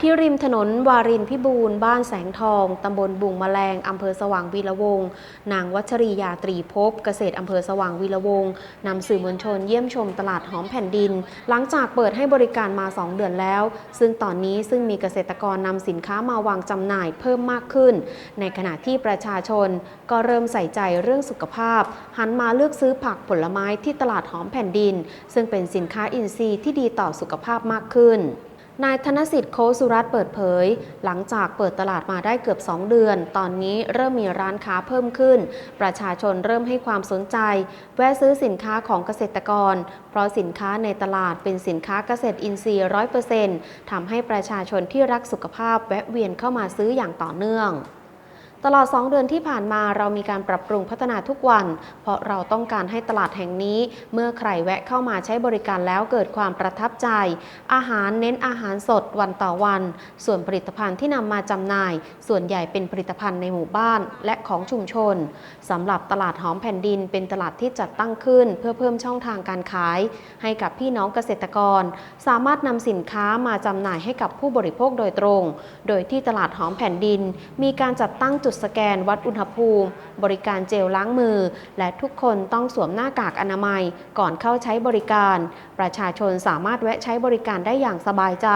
ที่ริมถนนวารินพิบูลบ้านแสงทอง ตำบลบุงแมลง อำเภอสว่างวีระวง นางวัชรียาตรีภพเกษตรอำเภอสว่างวีระวง นำสื่อมวลชนเยี่ยมชมตลาดหอมแผ่นดิน หลังจากเปิดให้บริการมา 2 เดือนแล้ว ซึ่งตอนนี้ซึ่งมีเกษตรกรนำสินค้ามาวางจำหน่ายเพิ่มมากขึ้น ในขณะที่ประชาชนก็เริ่มใส่ใจเรื่องสุขภาพ หันมาเลือกซื้อผักผลไม้ที่ตลาดหอมแผ่นดิน ซึ่งเป็นสินค้าอินทรีย์ที่ดีต่อสุขภาพมากขึ้น นายธนสิทธิ์โคสุรัตเปิดเผย หลังจากเปิดตลาดมาได้เกือบ 2 เดือน ตอนนี้เริ่มมีร้านค้าเพิ่มขึ้น ประชาชนเริ่มให้ความสนใจ แวะซื้อสินค้าของเกษตรกร เพราะสินค้าในตลาดเป็นสินค้าเกษตรอินทรีย์ร้อยเปอร์เซ็นต์ทำให้ประชาชนที่รักสุขภาพแวะเวียนเข้ามาซื้ออย่างต่อเนื่อง ตลอด 2 เดือนที่ผ่านมาเรามีการปรับปรุงพัฒนาทุกวัน เพราะเราต้องการให้ตลาดแห่งนี้ เมื่อใครแวะเข้ามาใช้บริการแล้วเกิดความประทับใจ อาหารเน้นอาหารสดวันต่อวัน ส่วนผลิตภัณฑ์ที่นำมาจำหน่าย ส่วนใหญ่เป็นผลิตภัณฑ์ในหมู่บ้านและของชุมชนสำหรับตลาดหอมแผ่นดินเป็นตลาดที่จัดตั้งขึ้น เพื่อเพิ่มช่องทางการขาย ให้กับพี่น้องเกษตรกร สามารถนำสินค้ามาจำหน่ายให้กับผู้บริโภคโดยตรง โดยที่ตลาดหอมแผ่นดิน มีการจัดตั้งจุดสแกนวัดอุณหภูมิ บริการเจลล้างมือ และทุกคนต้องสวมหน้ากากอนามัยก่อนเข้าใช้บริการ ประชาชนสามารถแวะใช้บริการได้อย่างสบายใจ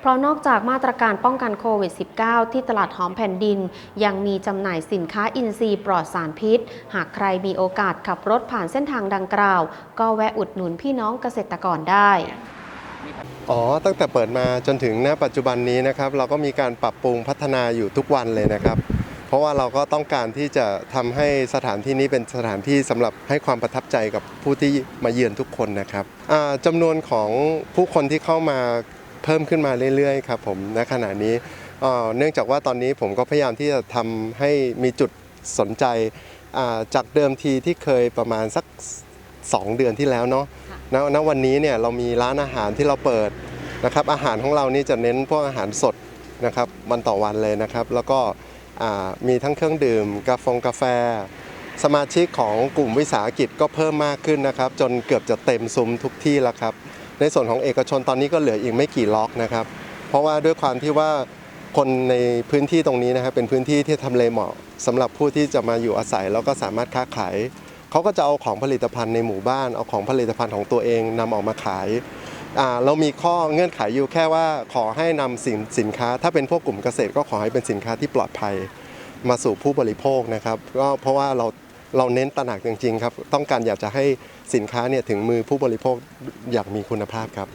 เพราะนอกจากมาตรการป้องกันโควิด -19 ที่ตลาดหอมแผ่นดิน ยังมีจำหน่ายสินค้าอินทรีย์ปลอดสารพิษ หากใครมีโอกาสขับรถผ่านเส้นทางดังกล่าว ก็แวะอุดหนุนพี่น้องเกษตรกรได้อ๋อ ตั้งแต่เปิดมาจนถึงณปัจจุบันนี้นะครับ เราก็มีการปรับปรุงพัฒนาอยู่ทุกวันเลยนะครับ ราะว่าเราก็ต้องการที่จะทำให้สถานที่นี้เป็นสถานที่สำหรับให้ความประทับใจกับผู้ที่มาเยือนทุกคนนะครับอ่าจำนวนของผู้คนที่เข้ามาเพิ่มขึ้นมาเรื่อยๆครับผมณขณะนี้อ่าเนื่องจากว่าตอนนี้ผมก็พยายามที่จะทำให้มีจุดสนใจอ่าจากเดิมทีที่เคยประมาณสัก 2 เดือนที่แล้วเนาะณณวันนี้เนี่ยเรามีร้านอาหารที่เราเปิดนะครับ อาหารของเรานี่จะเน้นพวกอาหารสดนะครับวันต่อวันเลยนะครับ แล้วก็อ่า มีทั้งเครื่องดื่ม กาแฟกาแฟ สมาชิกของกลุ่มวิสาหกิจก็เพิ่มมากขึ้นนะครับ จนเกือบจะเต็มซุ้มทุกที่แล้วครับ ในส่วนของเอกชนตอนนี้ก็เหลืออีกไม่กี่ล็อกนะครับ เพราะว่าด้วยความที่ว่าคนในพื้นที่ตรงนี้นะครับเป็นพื้นที่ที่ทำเลเหมาะสำหรับผู้ที่จะมาอยู่อาศัยแล้วก็สามารถค้าขายเขาก็จะเอาของผลิตภัณฑ์ในหมู่บ้านเอาของผลิตภัณฑ์ของตัวเองนำออกมาขาย เรามีข้อเงื่อนไขอยู่แค่ว่าขอให้นำสินสินค้า ถ้าเป็นพวกกลุ่มเกษตรก็ขอให้เป็นสินค้าที่ปลอดภัยมาสู่ผู้บริโภคนะครับก็เพราะว่าเราเราเน้นตระหนักจริงๆครับ ต้องการอยากจะให้สินค้าเนี่ยถึงมือผู้บริโภคอย่างมีคุณภาพครับ